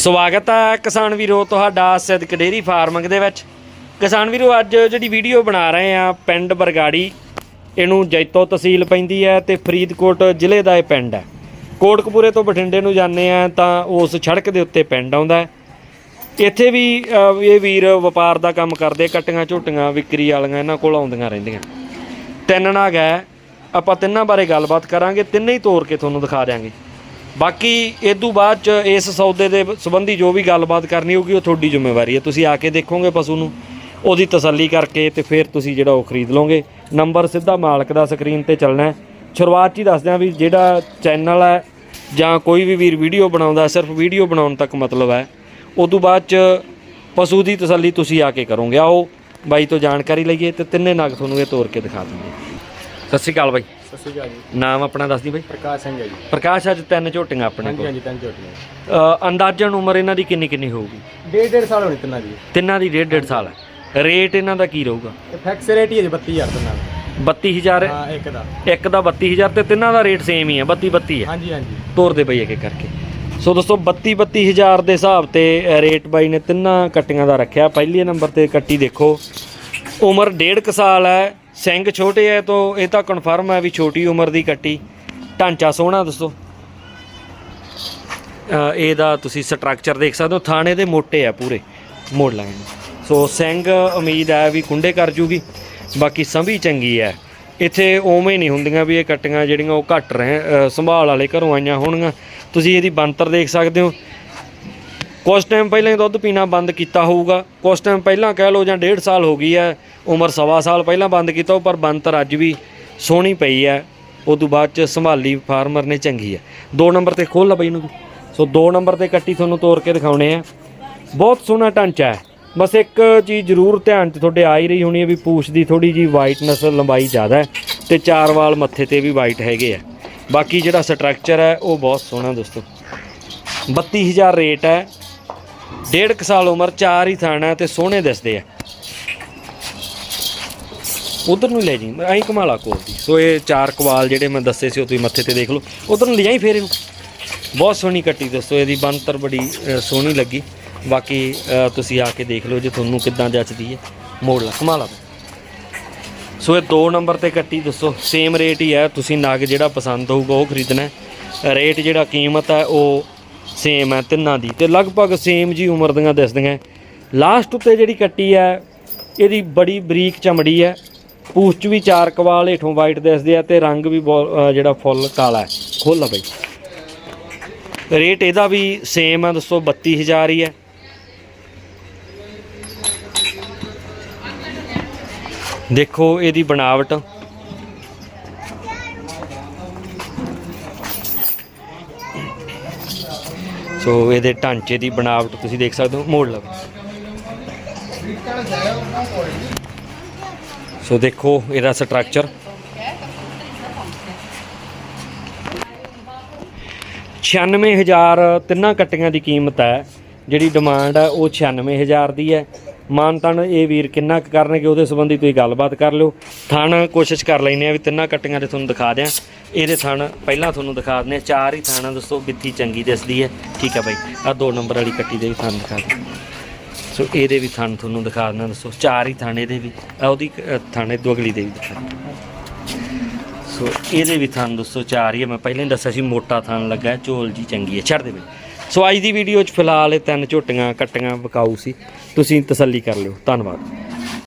ਸਵਾਗਤ ਹੈ ਕਿਸਾਨ ਵੀਰੋ, ਤੁਹਾਡਾ ਸਿੱਧਕ ਡੇਰੀ ਫਾਰਮਿੰਗ ਦੇ ਵਿੱਚ। ਕਿਸਾਨ ਵੀਰੋ, ਅੱਜ ਜਿਹੜੀ ਵੀਡੀਓ ਬਣਾ ਰਹੇ ਆ ਪਿੰਡ ਬਰਗਾੜੀ, ਇਹਨੂੰ ਜੈਤੋ ਤਹਿਸੀਲ ਪੈਂਦੀ ਹੈ ਤੇ ਫਰੀਦਕੋਟ ਜ਼ਿਲ੍ਹੇ ਦਾ ਇਹ ਪਿੰਡ ਹੈ। ਕੋਟਕਪੂਰੇ ਤੋਂ ਬਠਿੰਡੇ ਨੂੰ ਜਾਂਦੇ ਆ ਤਾਂ ਉਸ ਸੜਕ ਦੇ ਉੱਤੇ ਪਿੰਡ ਆਉਂਦਾ ਇੱਥੇ ਵੀ ਇਹ ਵੀਰ ਵਪਾਰ ਦਾ ਕੰਮ ਕਰਦੇ, ਕਟੀਆਂ, ਝੋਟੀਆਂ, ਵਿਕਰੀ ਵਾਲੀਆਂ ਇਹਨਾਂ ਕੋਲ ਆਉਂਦੀਆਂ ਰਹਿੰਦੀਆਂ। ਤਿੰਨ ਨਾਗ ਹੈ। ਆਪਾਂ ਤਿੰਨਾਂ ਬਾਰੇ ਗੱਲਬਾਤ ਕਰਾਂਗੇ, ਤਿੰਨੇ ਹੀ ਤੋੜ ਕੇ ਤੁਹਾਨੂੰ ਦਿਖਾ ਦਿਆਂਗੇ। ਬਾਕੀ ਇਹ ਤੋਂ ਬਾਅਦ ਚ ਇਸ ਸੌਦੇ ਦੇ ਸੰਬੰਧੀ ਜੋ ਵੀ ਗੱਲਬਾਤ ਕਰਨੀ ਹੋਊਗੀ, ਉਹ ਤੁਹਾਡੀ ਜ਼ਿੰਮੇਵਾਰੀ ਹੈ। ਤੁਸੀਂ ਆ ਕੇ ਦੇਖੋਗੇ ਪਸ਼ੂ ਨੂੰ, ਉਹਦੀ ਤਸੱਲੀ ਕਰਕੇ ਤੇ ਫਿਰ ਤੁਸੀਂ ਜਿਹੜਾ ਉਹ ਖਰੀਦ ਲਓਗੇ। ਨੰਬਰ ਸਿੱਧਾ ਮਾਲਕ ਦਾ ਸਕਰੀਨ ਤੇ ਚੱਲਣਾ ਹੈ। ਸ਼ੁਰੂਆਤ 'ਚ ਹੀ ਦੱਸ ਦਿਆਂ ਵੀ ਜਿਹੜਾ ਚੈਨਲ ਹੈ ਜਾਂ ਕੋਈ ਵੀ ਵੀਰ ਵੀਡੀਓ ਬਣਾਉਂਦਾ, ਸਿਰਫ ਵੀਡੀਓ ਬਣਾਉਣ ਤੱਕ ਮਤਲਬ ਹੈ। ਉਦੋਂ ਬਾਅਦ ਚ ਪਸ਼ੂ ਦੀ ਤਸੱਲੀ ਤੁਸੀਂ ਆ ਕੇ ਕਰੋਗੇ। ਆਓ ਬਾਈ ਤੋਂ ਜਾਣਕਾਰੀ ਲਈਏ ਤੇ ਤਿੰਨੇ ਨਗ ਤੁਹਾਨੂੰ ਇਹ ਤੋੜ ਕੇ ਦਿਖਾ ਦਿੰਦੇ ਸਤਿ ਸ਼੍ਰੀ ਅਕਾਲ ਬਾਈ। ਸਤਿ ਸ਼੍ਰੀ ਅਕਾਲ ਜੀ। ਨਾਮ ਆਪਣਾ ਦੱਸ ਦੀ ਬਾਈ। ਪ੍ਰਕਾਸ਼ ਸਿੰਘ ਹੈ ਜੀ। ਪ੍ਰਕਾਸ਼ ਅੱਜ ਤਿੰਨ ਝੋਟੀਆਂ ਆਪਣੇ ਹਾਂਜੀ ਕੋਲ। ਹਾਂਜੀ ਤਿੰਨ ਝੋਟੀਆਂ। ਅ, ਅੰਦਾਜ਼ਨ ਉਮਰ ਇਹਨਾਂ ਦੀ ਕਿੰਨੀ ਕਿੰਨੀ ਹੋਊਗੀ? ਡੇਢ ਡੇਢ ਸਾਲ ਹੋਣੀ ਤਿੰਨਾਂ ਦੀ। ਤਿੰਨਾਂ ਦੀ ਡੇਢ ਡੇਢ ਸਾਲ ਹੈ। ਰੇਟ ਇਹਨਾਂ ਦਾ ਕੀ ਰਹੂਗਾ? ਇਹ ਫਿਕਸ ਰੇਟ ਹੀ ਹੈ ਜੀ 32000 ਤਿੰਨਾਂ ਦਾ। 32000 ਹਾਂ ਇੱਕ ਦਾ। ਇੱਕ ਦਾ 32000 ਤੇ ਤਿੰਨਾਂ ਦਾ ਰੇਟ ਸੇਮ ਹੀ ਹੈ 32 32 ਹੈ। ਹਾਂਜੀ ਹਾਂਜੀ। ਤੋਰ ਦੇ ਬਈ ਇੱਕ ਇੱਕ ਕਰਕੇ। ਸੋ ਦੋਸਤੋ 32 32000 ਦੇ ਹਿਸਾਬ ਤੇ ਅ, ਰੇਟ ਬਾਈ ਨੇ ਤਿੰਨਾਂ ਕੱਟੀਆਂ ਦਾ ਰੱਖਿਆ। ਪਹਿਲੇ ਨੰਬਰ ਤੇ ਕੱਟੀ ਦੇਖੋ। ਉਮਰ ਡੇਢ ਕੁ ਸਾਲ ਹੈ। ਸਿੰਘ ਛੋਟੇ ਹੈ ਤੋਂ ਇਹ ਤਾਂ ਕਨਫਰਮ ਹੈ ਵੀ ਛੋਟੀ ਉਮਰ ਦੀ ਕੱਟੀ। ਢਾਂਚਾ ਸੋਹਣਾ ਦੱਸੋ। ਇਹਦਾ ਤੁਸੀਂ ਸਟਰਕਚਰ ਦੇਖ ਸਕਦੇ ਹੋ। ਥਾਣੇ ਦੇ ਮੋਟੇ ਆ ਪੂਰੇ, ਮੋੜ ਲਾਂਗੇ। ਸੋ ਸਿੰਘ ਉਮੀਦ ਹੈ ਵੀ ਕੁੰਡੇ ਕਰ ਜੂਗੀ। ਬਾਕੀ ਸੰਭੀ ਚੰਗੀ ਹੈ ਇੱਥੇ ਉਵੇਂ ਨਹੀਂ ਹੁੰਦੀਆਂ ਵੀ ਇਹ ਕੱਟੀਆਂ ਜਿਹੜੀਆਂ ਉਹ ਘੱਟ ਰਹੇ ਸੰਭਾਲ ਵਾਲੇ ਘਰੋਂ ਆਈਆਂ ਹੋਣਗੀਆਂ। ਤੁਸੀਂ ਇਹਦੀ ਬੰਤਰ ਦੇਖ ਸਕਦੇ ਹੋ। ਕੁਝ ਟਾਈਮ ਪਹਿਲਾਂ ਹੀ ਦੁੱਧ ਪੀਣਾ ਬੰਦ ਕੀਤਾ ਹੋਊਗਾ। ਕੁਝ ਟਾਈਮ ਪਹਿਲਾਂ ਕਹਿ ਲਓ ਜਾਂ ਡੇਢ ਸਾਲ ਹੋ ਗਈ ਹੈ, ਉਮਰ ਸਵਾ ਸਾਲ ਪਹਿਲਾਂ ਬੰਦ ਕੀਤਾ ਉਹ ਪਰ ਬੰਤਰ ਅੱਜ ਵੀ ਸੋਹਣੀ ਪਈ ਹੈ। ਉਦੋਂ ਬਾਅਦ ਚ ਸੰਭਾਲੀ ਫਾਰਮਰ ਨੇ ਚੰਗੀ ਹੈ। ਦੋ ਨੰਬਰ ਤੇ ਖੋਲ ਲਾ ਬਈ ਨੂੰ ਸੋ ਦੋ ਨੰਬਰ ਤੇ ਕੱਟੀ ਤੁਹਾਨੂੰ ਤੋੜ ਕੇ ਦਿਖਾਉਣੇ ਆ। ਬਹੁਤ ਸੋਹਣਾ ਢਾਂਚਾ ਹੈ। ਬਸ ਇੱਕ ਚੀਜ਼ ਜ਼ਰੂਰ ਧਿਆਨ 'ਚ ਤੁਹਾਡੇ ਆ ਹੀ ਰਹੀ ਹੋਣੀ ਹੈ ਵੀ ਪੂਛ ਦੀ ਥੋੜੀ ਜੀ ਵਾਈਟਨੈਸ ਲੰਬਾਈ ਜ਼ਿਆਦਾ ਹੈ ਤੇ ਚਾਰ ਵਾਲ ਮੱਥੇ ਤੇ ਵੀ ਵਾਈਟ ਹੈਗੇ ਆ। ਬਾਕੀ ਜਿਹੜਾ ਸਟਰਕਚਰ ਹੈ ਉਹ ਬਹੁਤ ਸੋਹਣਾ ਦੋਸਤੋ। 32000 ਰੇਟ ਹੈ। ਡੇਢ ਕੁ ਸਾਲ ਉਮਰ, ਚਾਰ ਹੀ ਥਾਣਾ ਹੈ ਤੇ ਸੋਹਣੇ ਦਿਸਦੇ ਆ। ਉਧਰ ਨੂੰ ਲੈ ਜੀ ਐਂ ਕਮਾਲਾ ਕੋਲ ਦੀ। ਸੋ ਇਹ ਚਾਰ ਕਵਾਲ ਜਿਹੜੇ ਮੈਂ ਦੱਸੇ ਸੀ, ਉਹ ਤੁਸੀਂ ਮੱਥੇ ਤੇ ਦੇਖ ਲਓ। ਉਧਰ ਨੂੰ ਲਿਜਾਈ ਫੇਰ। ਇਹਨੂੰ ਬਹੁਤ ਸੋਹਣੀ ਕੱਟੀ ਦੱਸੋ, ਇਹਦੀ ਬੰਤਰ ਬੜੀ ਸੋਹਣੀ ਲੱਗੀ। ਬਾਕੀ ਤੁਸੀਂ ਆ ਕੇ ਦੇਖ ਲਓ ਜੇ ਤੁਹਾਨੂੰ ਕਿੱਦਾਂ ਜੱਚਦੀ ਹੈ। ਮੋੜ ਲਾ ਕਮਾਲਾ ਸੋ ਇਹ 2 ਨੰਬਰ ਤੇ ਕੱਟੀ ਦੱਸੋ ਸੇਮ ਰੇਟ ਹੀ ਹੈ। ਤੁਸੀਂ ਨਗ ਜਿਹੜਾ ਪਸੰਦ ਹੋਊਗਾ, ਉਹ ਖਰੀਦਣਾ ਰੇਟ ਜਿਹੜਾ ਕੀਮਤ ਹੈ, ਉਹ ਸੇਮ ਹੈ ਤਿੰਨਾਂ ਦੀ। ਤੇ ਲਗਭਗ ਸੇਮ ਜੀ ਉਮਰ ਦੀਆਂ ਦਿਸਦੀਆਂ ਲਾਸਟ ਉੱਤੇ ਜਿਹੜੀ ਕੱਟੀ ਹੈ ਇਹਦੀ ਬੜੀ ਬਰੀਕ ਚਮੜੀ ਹੈ। ਪੂਛ 'ਚ ਵੀ ਚਾਰ ਕਵਾਲ ਹੇਠੋਂ ਵਾਈਟ ਦਿਸਦੇ ਆ ਤੇ ਰੰਗ ਵੀ ਬਹੁਤ, ਜਿਹੜਾ ਫੁੱਲ ਕਾਲਾ ਹੈ। ਖੋਲ ਲਾ ਬਈ। ਰੇਟ ਇਹਦਾ ਵੀ ਸੇਮ ਹੈ ਦੱਸੋ 32000 ਹੀ ਹੈ। ਦੇਖੋ ਇਹਦੀ ਬਣਾਵਟ। ਸੋ ਇਹਦੇ ਢਾਂਚੇ ਦੀ ਬਣਾਵਟ ਤੁਸੀਂ ਦੇਖ ਸਕਦੇ ਹੋ, ਮੋੜ ਲਓ। ਸੋ ਦੇਖੋ ਇਹਦਾ ਸਟਰਕਚਰ 96000 ਤਿੰਨਾਂ ਕੱਟੀਆਂ ਦੀ ਕੀਮਤ ਹੈ। ਜਿਹੜੀ ਡਿਮਾਂਡ ਹੈ ਉਹ 96000 ਦੀ ਹੈ। ਮਾਨਤਨ ਇਹ ਵੀਰ ਕਿੰਨਾ ਕੁ ਕਰਨਗੇ ਉਹਦੇ ਸੰਬੰਧੀ ਤੁਸੀਂ ਗੱਲਬਾਤ ਕਰ ਲਿਓ। ਥਣ ਕੋਸ਼ਿਸ਼ ਕਰ ਲੈਨੇ ਆ ਵੀ ਤਿੰਨਾਂ ਕੱਟੀਆਂ ਦੇ ਤੁਹਾਨੂੰ ਦਿਖਾ ਦਿਆਂ। ਇਹਦੇ ਥਣ ਪਹਿਲਾਂ ਤੁਹਾਨੂੰ ਦਿਖਾ ਦਿੰਦੇ ਆ ਚਾਰ ਹੀ ਥਾਣਾ ਦੱਸੋ ਬਿੱਤੀ ਚੰਗੀ ਦਿਸਦੀ ਹੈ। ਠੀਕ ਹੈ ਬਾਈ ਆ ਦੋ ਨੰਬਰ ਵਾਲੀ ਕੱਟੀ ਦੇ ਵੀ ਥਣ ਦਿਖਾ ਦਿਓ। ਸੋ ਇਹਦੇ ਵੀ ਥਣ ਤੁਹਾਨੂੰ ਦਿਖਾ ਦਿੰਦਾ ਦੱਸੋ ਚਾਰ ਹੀ ਥਾਣੇ ਦੇ ਵੀ ਆ ਉਹਦੀ ਥਾਣੇ ਤੋਂ ਅਗਲੀ ਦੇ ਵੀ ਦਿਖਾ ਸੋ ਇਹਦੇ ਵੀ ਥਣ ਦੱਸੋ ਚਾਰ ਹੀ ਹੈ ਮੈਂ ਪਹਿਲਾਂ ਹੀ ਦੱਸਿਆ ਸੀ, ਮੋਟਾ ਥਣ ਲੱਗਾ ਝੋਲ ਜੀ ਚੰਗੀ ਹੈ। ਛੱਡ ਦੇ ਬਈ। ਸੋ ਅੱਜ ਦੀ ਵੀਡੀਓ 'ਚ ਫਿਲਹਾਲ ਇਹ ਤਿੰਨ ਝੋਟੀਆਂ ਕੱਟੀਆਂ, ਵਿਕਾਊ ਸੀ। ਤੁਸੀਂ ਤਸੱਲੀ ਕਰ ਲਿਓ। ਧੰਨਵਾਦ।